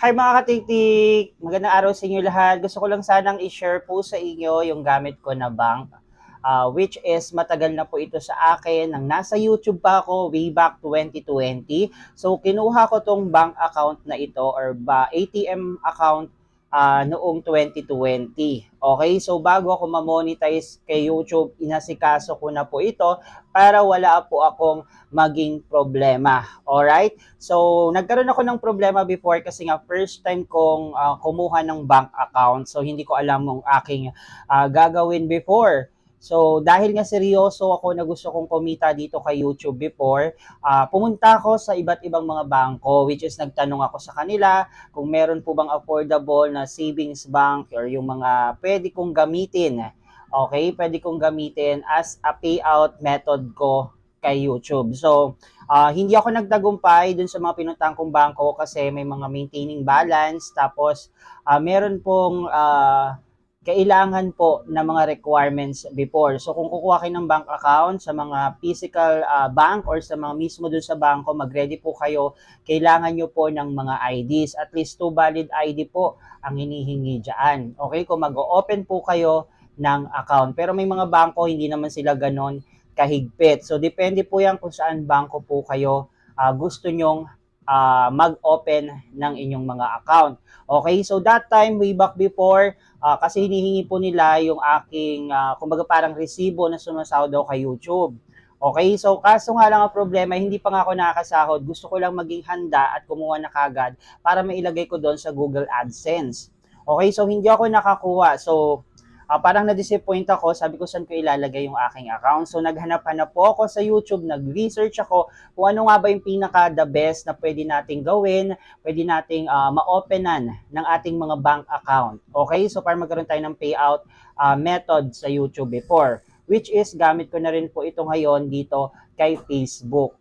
Hi mga katiktik! Magandang araw sa inyo lahat. Gusto ko lang sanang i-share po sa inyo yung gamit ko na bank. ah, which is matagal na po ito sa akin. Nang nasa YouTube pa ako way back 2020. So kinuha ko tong bank account na ito or ba ATM account ah, noong 2020. Okay, so bago ako ma-monetize kay YouTube, inasikaso ko na po ito para wala po akong maging problema. Alright? So, nagkaroon ako ng problema before kasi nga first time kong ah, kumuha ng bank account. So, hindi ko alam ang aking ah, gagawin before. So, dahil nga seryoso ako na gusto kong kumita dito kay YouTube before, ah, pumunta ako sa iba't ibang mga bangko, which is nagtanong ako sa kanila kung meron po bang affordable na savings bank or yung mga pwede kong gamitin. Okay, pwede kong gamitin as a payout method ko kay YouTube. So, ah, hindi ako nagtagumpay dun sa mga pinuntang kong bangko kasi may mga maintaining balance. Tapos, ah, meron pong ah, kailangan po na mga requirements before. So, kung kukuha kayo ng bank account sa mga physical ah, bank or sa mga mismo dun sa bangko, mag-ready po kayo. Kailangan nyo po ng mga IDs. At least two valid ID po ang hinihingi dyan. Okay, kung mag-open po kayo ng account. Pero may mga bangko, hindi naman sila ganon kahigpit. So, depende po yan kung saan bangko po kayo ah, gusto nyong ah, mag-open ng inyong mga account. Okay, so that time, way back before, ah, kasi hinihingi po nila yung aking, ah, kumbaga parang resibo na sumasahod daw kay YouTube. Okay, so kaso nga lang ang problema, hindi pa nga ako nakakasahod. Gusto ko lang maging handa at kumuha na kagad para mailagay ko doon sa Google AdSense. Okay, so hindi ako nakakuha. So, ah, parang na-disappoint ako. Sabi ko, saan ko ilalagay yung aking account? So, naghanap-hanap po ako sa YouTube, nag-research ako kung ano nga ba yung pinaka-the best na pwede nating gawin, pwede nating ah, ma-openan ng ating mga bank account. Okay? So, para magkaroon tayo ng payout ah, method sa YouTube before. Which is, gamit ko na rin po ito ngayon dito kay Facebook.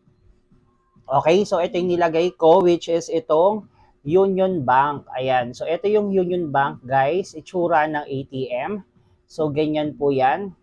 Okay? So, ito yung nilagay ko, which is itong Union Bank. Ayan. So, ito yung Union Bank, guys. Itsura ng ATM. So, ganyan po yan.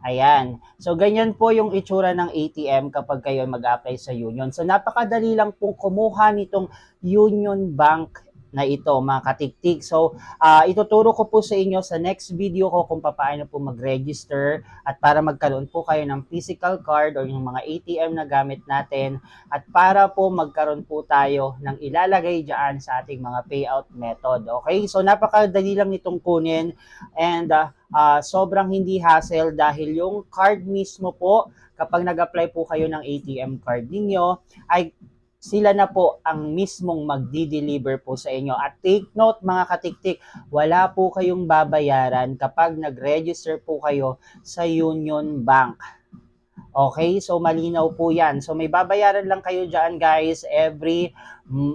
Ayan. So, ganyan po yung itsura ng ATM kapag kayo mag-apply sa Union. So, napakadali lang pong kumuha nitong Union Bank na ito, mga katiktik. So, ah, ituturo ko po sa inyo sa next video ko kung paano po mag-register at para magkaroon po kayo ng physical card or yung mga ATM na gamit natin at para po magkaroon po tayo ng ilalagay dyan sa ating mga payout method. Okay? So, napakadali lang nitong kunin and ah, ah, sobrang hindi hassle dahil yung card mismo po, kapag nag-apply po kayo ng ATM card ninyo, ay sila na po ang mismong magdi-deliver po sa inyo. At take note mga katiktik, wala po kayong babayaran kapag nag-register po kayo sa Union Bank. Okay, so malinaw po yan. So may babayaran lang kayo dyan guys every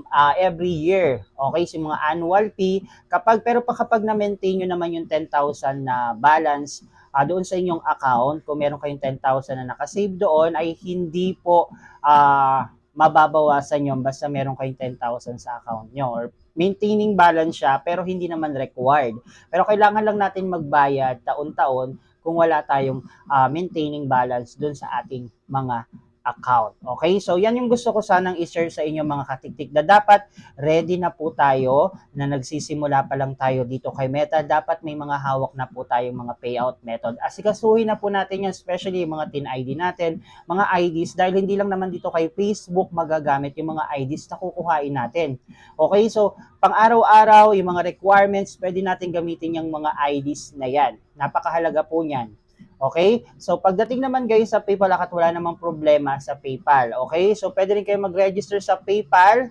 ah, every year. Okay, so mga annual fee. Kapag, pero pa kapag na-maintain nyo naman yung 10,000 na balance ah, doon sa inyong account, kung meron kayong 10,000 na nakasave doon, ay hindi po ah, mababawasan yun basta meron kayong 10,000 sa account nyo or maintaining balance siya pero hindi naman required. Pero kailangan lang natin magbayad taon-taon kung wala tayong ah, maintaining balance dun sa ating mga account. Okay? So, yan yung gusto ko sanang i-share sa inyo mga katiktik na dapat ready na po tayo na nagsisimula pa lang tayo dito kay Meta. Dapat may mga hawak na po tayong mga payout method. Asikasuhin na po natin yan, especially yung mga TIN ID natin, mga IDs, dahil hindi lang naman dito kay Facebook magagamit yung mga IDs na kukuhain natin. Okay? So, pang araw-araw, yung mga requirements, pwede natin gamitin yung mga IDs na yan. Napakahalaga po niyan. Okay? So, pagdating naman guys sa PayPal, akat wala namang problema sa PayPal. Okay? So, pwede rin kayo mag-register sa PayPal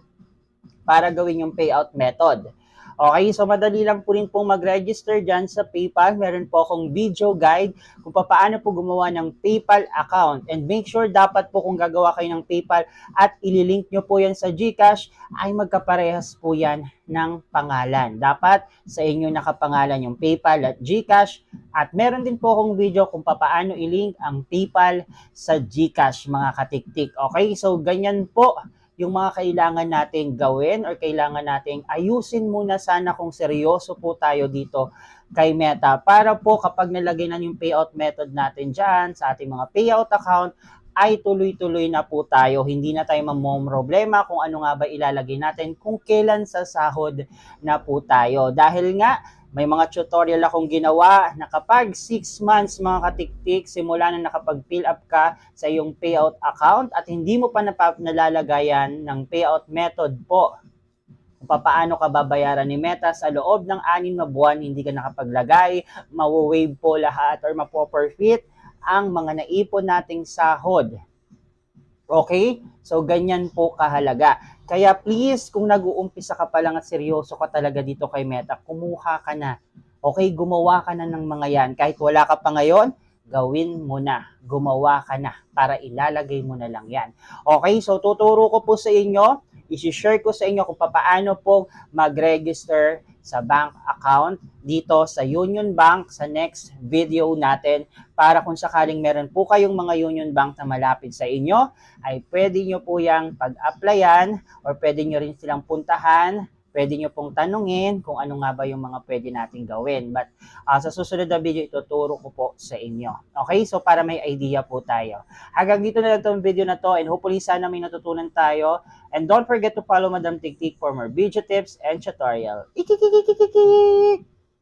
para gawin yung payout method. Okay, so madali lang po rin pong mag-register dyan sa PayPal. Meron po akong video guide kung paano po gumawa ng PayPal account. And make sure dapat po kung gagawa kayo ng PayPal at ililink nyo po yan sa GCash, ay magkaparehas po yan ng pangalan. Dapat sa inyo nakapangalan yung PayPal at GCash. At meron din po akong video kung paano ilink ang PayPal sa GCash, mga katiktik. Okay, so ganyan po yung mga kailangan nating gawin or kailangan nating ayusin muna sana kung seryoso po tayo dito kay Meta para po kapag nalagay na yung payout method natin dyan sa ating mga payout account ay tuloy-tuloy na po tayo. Hindi na tayo problema kung ano nga ba ilalagay natin kung kailan sa sahod na po tayo. Dahil nga, may mga tutorial akong ginawa na kapag 6 months mga katiktik, simula na nakapag-fill up ka sa iyong payout account at hindi mo pa nalalagayan ng payout method po kung paano ka babayaran ni Meta sa loob ng anim na buwan, hindi ka nakapaglagay, mawo-wave po lahat or mapo-forfeit ang mga naipon nating sahod. Okay? So, ganyan po kahalaga. Kaya please, kung nag-uumpisa ka pa lang at seryoso ka talaga dito kay Meta, kumuha ka na. Okay, gumawa ka na ng mga yan. Kahit wala ka pa ngayon, gawin mo na. Gumawa ka na para ilalagay mo na lang yan. Okay, so tuturo ko po sa inyo, isi-share ko sa inyo kung paano po mag-register sa bank account dito sa Union Bank sa next video natin. Para kung sakaling meron po kayong mga Union Bank na malapit sa inyo, ay pwede nyo po yung pag-applyan or pwede nyo rin silang puntahan, pwede nyo pong tanungin kung ano nga ba yung mga pwede nating gawin. But ah, sa susunod na video, ituturo ko po sa inyo. Okay? So para may idea po tayo. Hanggang dito na lang itong video na to and hopefully sana may natutunan tayo. And don't forget to follow Madam Tiktik for more video tips and tutorial. Ikikikikikik!